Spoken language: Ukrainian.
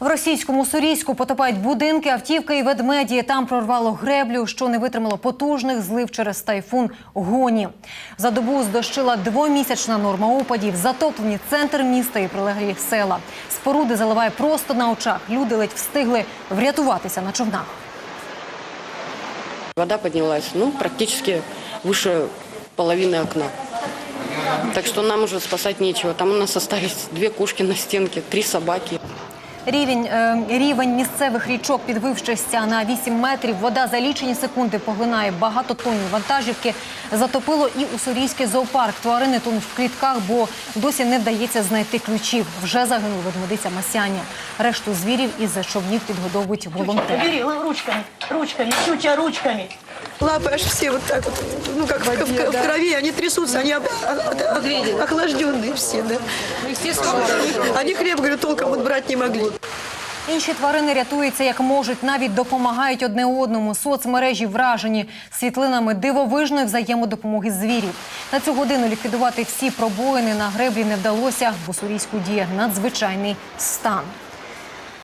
В російському Сурійську потопають будинки, автівки і ведмеді. Там прорвало греблю, що не витримало потужних злив через тайфун Гоні. За добу здощила двомісячна норма опадів, затоплені центр міста і прилеглі села. Споруди заливає просто на очах. Люди ледь встигли врятуватися на човнах. Вода поднялась, ну, практически выше половины окна. Так что нам уже спасать нечего. Там у нас остались две кошки на стенке, три собаки. Рівень, е, рівень місцевих річок підвищився на 8 метрів. Вода за лічені секунди поглинає багатотонні вантажівки. Затопило і Уссурійський зоопарк. Тварини тонуть в клітках, бо досі не вдається знайти ключів. Вже загинула ведмедиця Масяня. Решту звірів із човнів підгодовують волонтери. Ручками, ручками, чуча ручками. Лапы аж все вот так вот, ну как в, в- в крови, они трясутся, они об- об- охлажденные все, да. Они хлеб, говорю, толком вот брать не могли. Інші тварини рятуються як можуть, навіть допомагають одне одному. Соцмережі вражені світлинами дивовижної взаємодопомоги звірів. На цю годину ліквідувати всі пробоїни на греблі не вдалося, бо Сурійську діє надзвичайний стан.